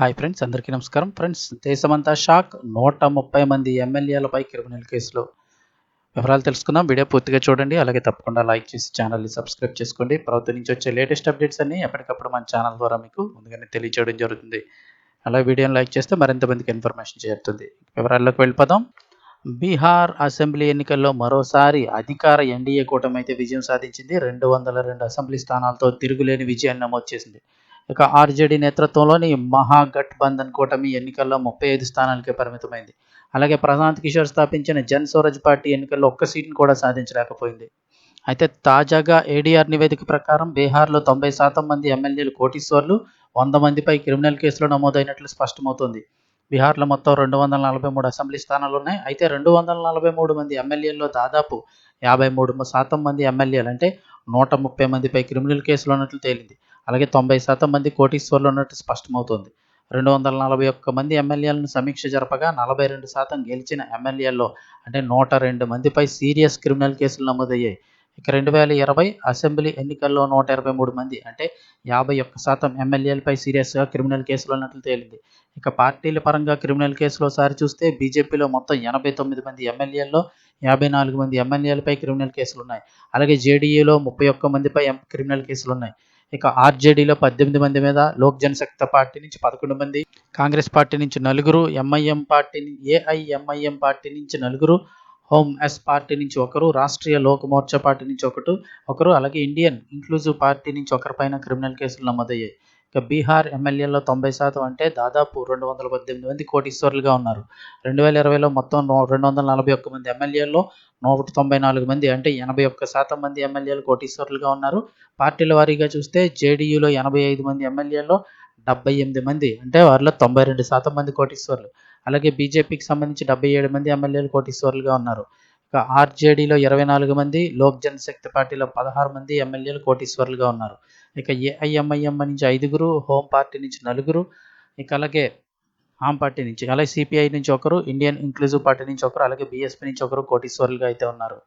Hi friends అందరికీ నమస్కారం. Friends దేశమంతా షాక్. నూట ముప్పై మంది ఎమ్మెల్యేలపై క్రిమినల్ కేసులు. వివరాలు తెలుసుకుందాం. వీడియో పూర్తిగా చూడండి. అలాగే తప్పకుండా లైక్ చేసి ఛానల్ని సబ్స్క్రైబ్ చేసుకోండి. ప్రభుత్వం నుంచి వచ్చే లేటెస్ట్ అప్డేట్స్ అన్ని ఎప్పటికప్పుడు మన ఛానల్ ద్వారా మీకు ముందుగానే తెలియజేయడం జరుగుతుంది. అలా వీడియోని లైక్ చేస్తే మరింత మందికి ఇన్ఫర్మేషన్ చేరుతుంది. వివరాల్లోకి వెళ్ళిపోదాం. బీహార్ అసెంబ్లీ ఎన్నికల్లో మరోసారి అధికార ఎన్డీఏ కూటమి అయితే విజయం సాధించింది. రెండు వందల రెండు అసెంబ్లీ స్థానాలతో తిరుగులేని విజయాన్ని నమోదు చేసింది. ఇక ఆర్జేడీ నేతృత్వంలోని మహాగఠబంధన్ కూటమి ఎన్నికల్లో ముప్పై ఐదు స్థానాలకే పరిమితమైంది. అలాగే ప్రశాంత్ కిషోర్ స్థాపించిన జన్ స్వరాజ్ పార్టీ ఎన్నికల్లో ఒక్క సీటును కూడా సాధించలేకపోయింది. అయితే తాజాగా ఏడీఆర్ నివేదిక ప్రకారం బీహార్లో తొంభై శాతం మంది ఎమ్మెల్యేలు కోటీశ్వర్లు వంద మందిపై క్రిమినల్ కేసులు నమోదైనట్లు స్పష్టమవుతోంది. బీహార్లో మొత్తం రెండు వందల నలభై మూడు అసెంబ్లీ స్థానాలు ఉన్నాయి. అయితే రెండు వందల నలభై మూడు మంది ఎమ్మెల్యేల్లో దాదాపు యాభై మూడు శాతం మంది ఎమ్మెల్యేలు అంటే నూట ముప్పై మందిపై క్రిమినల్ కేసులు ఉన్నట్లు తేలింది. అలాగే తొంభై శాతం మంది కోటీశ్వర్లు ఉన్నట్టు స్పష్టమవుతోంది. రెండు వందల నలభై ఒక్క మంది ఎమ్మెల్యేలను సమీక్ష జరపగా నలభై రెండు శాతం గెలిచిన ఎమ్మెల్యేల్లో అంటే నూట రెండు మందిపై సీరియస్ క్రిమినల్ కేసులు నమోదయ్యాయి. ఇక రెండు వేల ఇరవై అసెంబ్లీ ఎన్నికల్లో నూట ఇరవై మూడు మంది అంటే యాభై ఒక్క శాతం ఎమ్మెల్యేలపై సీరియస్గా క్రిమినల్ కేసులు ఉన్నట్లు తేలింది. ఇక పార్టీల పరంగా క్రిమినల్ కేసులో సారి చూస్తే బీజేపీలో మొత్తం ఎనభై తొమ్మిది మంది ఎమ్మెల్యేల్లో యాభై నాలుగు మంది ఎమ్మెల్యేలపై క్రిమినల్ కేసులు ఉన్నాయి. అలాగే జేడీయూలో ముప్పై ఒక్క మందిపై క్రిమినల్ కేసులు ఉన్నాయి. ఇక ఆర్జేడీలో పద్దెనిమిది మంది మీద లోక్ జనశక్తి పార్టీ నుంచి పదకొండు మంది కాంగ్రెస్ పార్టీ నుంచి నలుగురు ఎంఐఎం పార్టీ ఏఐఎంఐఎం పార్టీ నుంచి నలుగురు హోమ్ ఎస్ పార్టీ నుంచి ఒకరు రాష్ట్రీయ లోక్ మోర్చా పార్టీ నుంచి ఒకటి ఒకరు అలాగే ఇండియన్ ఇంక్లూజివ్ పార్టీ నుంచి ఒకరిపైన క్రిమినల్ కేసులు నమోదయ్యాయి. ఇక బీహార్ ఎమ్మెల్యేలో తొంభై శాతం అంటే దాదాపు రెండు వందల పద్దెనిమిది మంది కోటీశ్వరులుగా ఉన్నారు. రెండు వేల ఇరవైలో మొత్తం రెండు వందల నలభై ఒక్క మంది ఎమ్మెల్యేల్లో నూట తొంభై నాలుగు మంది అంటే ఎనభై ఒక్క శాతం మంది ఎమ్మెల్యేలు కోటీశ్వరులుగా ఉన్నారు. పార్టీల వారీగా చూస్తే జేడీయూలో ఎనభై ఐదు మంది ఎమ్మెల్యేల్లో డెబ్బై ఎనిమిది మంది అంటే వారిలో తొంభై రెండు శాతం మంది కోటీశ్వరులు. అలాగే బీజేపీకి సంబంధించి డెబ్బై ఏడు మంది ఎమ్మెల్యేలు కోటీశ్వరులుగా ఉన్నారు. ఇక ఆర్జేడీలో ఇరవై నాలుగు మంది లోక్ జనశక్తి పార్టీలో పదహారు మంది ఎమ్మెల్యేలు కోటీశ్వరులుగా ఉన్నారు. ఇక ఏఐఎంఐఎం నుంచి ఐదుగురు హోమ్ పార్టీ నుంచి నలుగురు ఇక అలాగే ఆమ్ పార్టీ నుంచి అలాగే సిపిఐ నుంచి ఒకరు ఇండియన్ ఇంక్లూజివ్ పార్టీ నుంచి ఒకరు అలాగే బీఎస్పీ నుంచి ఒకరు కోటీశ్వరులుగా అయితే ఉన్నారు.